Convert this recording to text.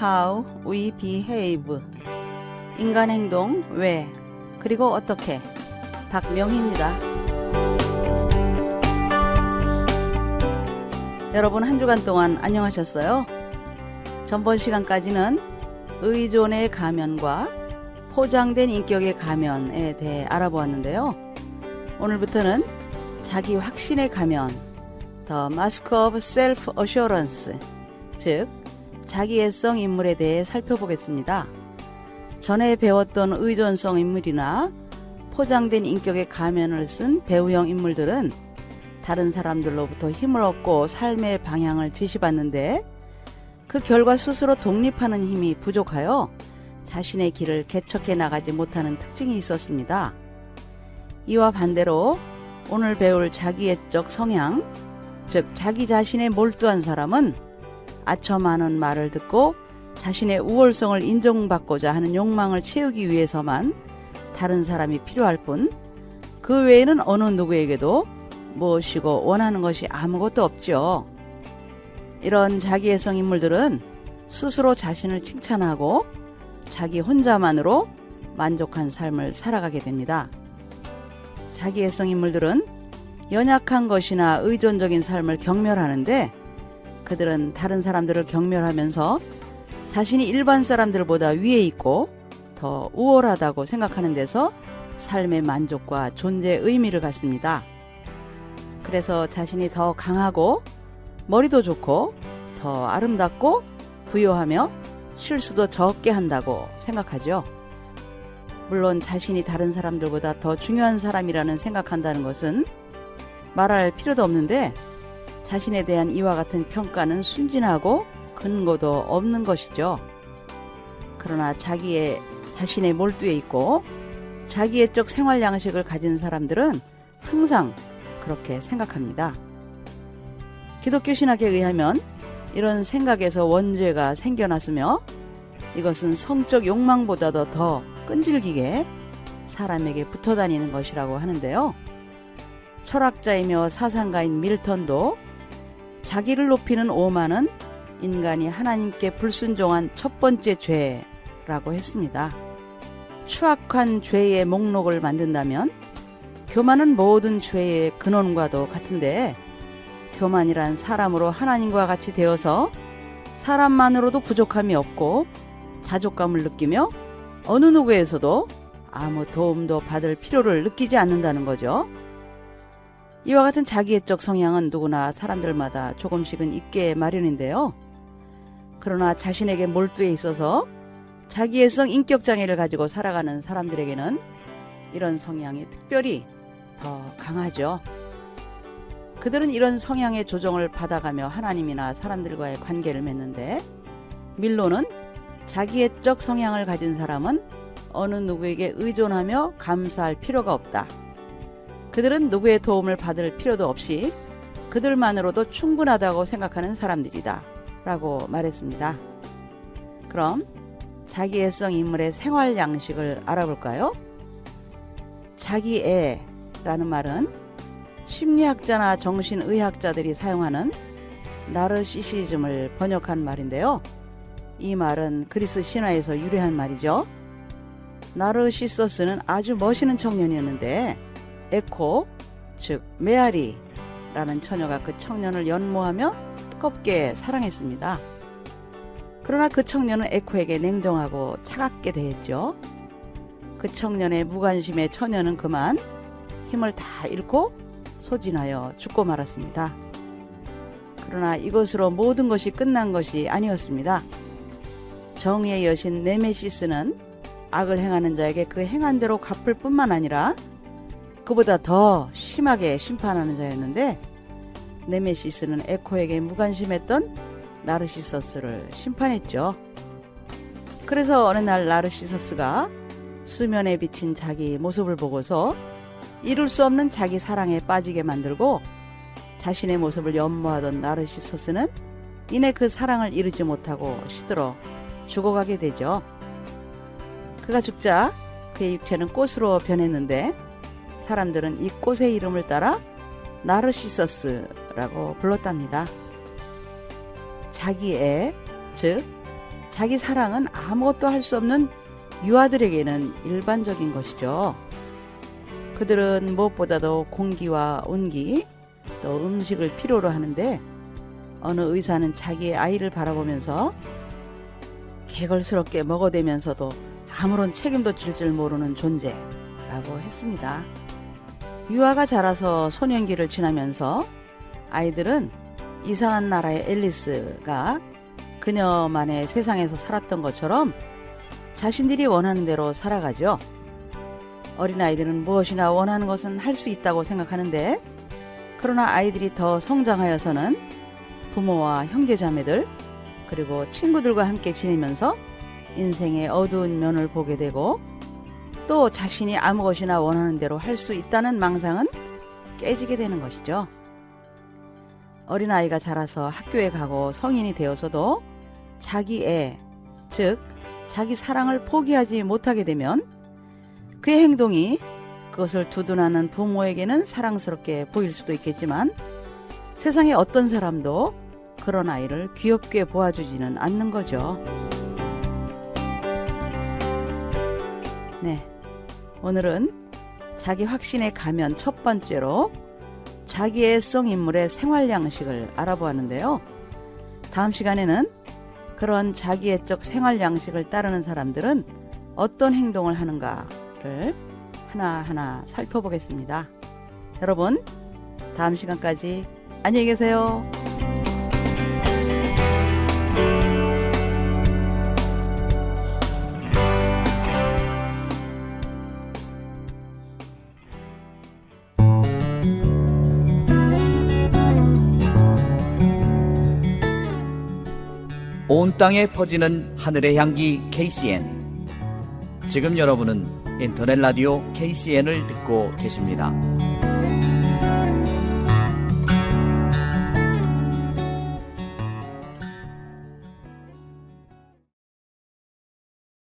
how we behave. 인간 행동 왜 그리고 어떻게 박명희입니다. 여러분 한 주간 동안 안녕하셨어요? 전번 시간까지는 의존의 가면과 포장된 인격의 가면에 대해 알아보았는데요. 오늘부터는 자기 확신의 가면, The Mask of Self Assurance, 즉 자기애성 인물에 대해 살펴보겠습니다. 전에 배웠던 의존성 인물이나 포장된 인격의 가면을 쓴 배우형 인물들은 다른 사람들로부터 힘을 얻고 삶의 방향을 지시받는데 그 결과 스스로 독립하는 힘이 부족하여 자신의 길을 개척해 나가지 못하는 특징이 있었습니다. 이와 반대로 오늘 배울 자기애적 성향, 즉 자기 자신에 몰두한 사람은 아첨 많은 말을 듣고 자신의 우월성을 인정받고자 하는 욕망을 채우기 위해서만 다른 사람이 필요할 뿐 그 외에는 어느 누구에게도 무엇이고 원하는 것이 아무것도 없지요. 이런 자기애성 인물들은 스스로 자신을 칭찬하고 자기 혼자만으로 만족한 삶을 살아가게 됩니다. 자기애성 인물들은 연약한 것이나 의존적인 삶을 경멸하는데 그들은 다른 사람들을 경멸하면서 자신이 일반 사람들보다 위에 있고 더 우월하다고 생각하는 데서 삶의 만족과 존재의 의미를 갖습니다. 그래서 자신이 더 강하고 머리도 좋고 더 아름답고 부유하며 실수도 적게 한다고 생각하죠. 물론 자신이 다른 사람들보다 더 중요한 사람이라는 생각한다는 것은 말할 필요도 없는데 자신에 대한 이와 같은 평가는 순진하고 근거도 없는 것이죠. 그러나 자기의 자신의 몰두에 있고 자기애적 생활 양식을 가진 사람들은 항상 그렇게 생각합니다. 기독교 신학에 의하면 이런 생각에서 원죄가 생겨났으며 이것은 성적 욕망보다도 더 끈질기게 사람에게 붙어 다니는 것이라고 하는데요. 철학자이며 사상가인 밀턴도 자기를 높이는 오만은 인간이 하나님께 불순종한 첫 번째 죄라고 했습니다. 추악한 죄의 목록을 만든다면 교만은 모든 죄의 근원과도 같은데 교만이란 사람으로 하나님과 같이 되어서 사람만으로도 부족함이 없고 자족감을 느끼며 어느 누구에서도 아무 도움도 받을 필요를 느끼지 않는다는 거죠. 이와 같은 자기애적 성향은 누구나 사람들마다 조금씩은 있게 마련인데요. 그러나 자신에게 몰두해 있어서 자기애성 인격 장애를 가지고 살아가는 사람들에게는 이런 성향이 특별히 더 강하죠. 그들은 이런 성향의 조정을 받아가며 하나님이나 사람들과의 관계를 맺는데 밀로는 자기애적 성향을 가진 사람은 어느 누구에게 의존하며 감사할 필요가 없다. 그들은 누구의 도움을 받을 필요도 없이 그들만으로도 충분하다고 생각하는 사람들이다. 라고 말했습니다. 그럼 자기애성 인물의 생활 양식을 알아볼까요? 자기애라는 말은 심리학자나 정신의학자들이 사용하는 나르시시즘을 번역한 말인데요. 이 말은 그리스 신화에서 유래한 말이죠. 나르시서스는 아주 멋있는 청년이었는데 에코, 즉 메아리라는 처녀가 그 청년을 연모하며 뜨겁게 사랑했습니다. 그러나 그 청년은 에코에게 냉정하고 차갑게 대했죠. 그 청년의 무관심에 처녀는 그만 힘을 다 잃고 소진하여 죽고 말았습니다. 그러나 이것으로 모든 것이 끝난 것이 아니었습니다. 정의의 여신 네메시스는 악을 행하는 자에게 그 행한 대로 갚을 뿐만 아니라 그보다 더 심하게 심판하는 자였는데 네메시스는 에코에게 무관심했던 나르시서스를 심판했죠. 그래서 어느 날 나르시서스가 수면에 비친 자기 모습을 보고서 이룰 수 없는 자기 사랑에 빠지게 만들고 자신의 모습을 연모하던 나르시서스는 이내 그 사랑을 이루지 못하고 시들어 죽어가게 되죠. 그가 죽자 그의 육체는 꽃으로 변했는데 사람들은 이 꽃의 이름을 따라 나르시서스라고 불렀답니다. 자기애, 즉 자기 사랑은 아무것도 할 수 없는 유아들에게는 일반적인 것이죠. 그들은 무엇보다도 공기와 온기, 또 음식을 필요로 하는데 어느 의사는 자기의 아이를 바라보면서 개걸스럽게 먹어대면서도 아무런 책임도 질 줄 모르는 존재라고 했습니다. 유아가 자라서 소년기를 지나면서 아이들은 이상한 나라의 앨리스가 그녀만의 세상에서 살았던 것처럼 자신들이 원하는 대로 살아가죠. 어린아이들은 무엇이나 원하는 것은 할 수 있다고 생각하는데 그러나 아이들이 더 성장하여서는 부모와 형제자매들 그리고 친구들과 함께 지내면서 인생의 어두운 면을 보게 되고 또 자신이 아무 것이나 원하는 대로 할 수 있다는 망상은 깨지게 되는 것이죠. 어린아이가 자라서 학교에 가고 성인이 되어서도 자기 애, 즉, 자기 사랑을 포기하지 못하게 되면 그의 행동이 그것을 두둔하는 부모에게는 사랑스럽게 보일 수도 있겠지만 세상의 어떤 사람도 그런 아이를 귀엽게 보아주지는 않는 거죠. 네. 오늘은 자기 확신에 가면 첫 번째로 자기의 애성 인물의 생활 양식을 알아보았는데요. 다음 시간에는 그런 자기애적 생활 양식을 따르는 사람들은 어떤 행동을 하는가를 하나하나 살펴보겠습니다. 여러분, 다음 시간까지 안녕히 계세요. 온 땅에 퍼지는 하늘의 향기 KCN. 지금 여러분은 인터넷 라디오 KCN을 듣고 계십니다.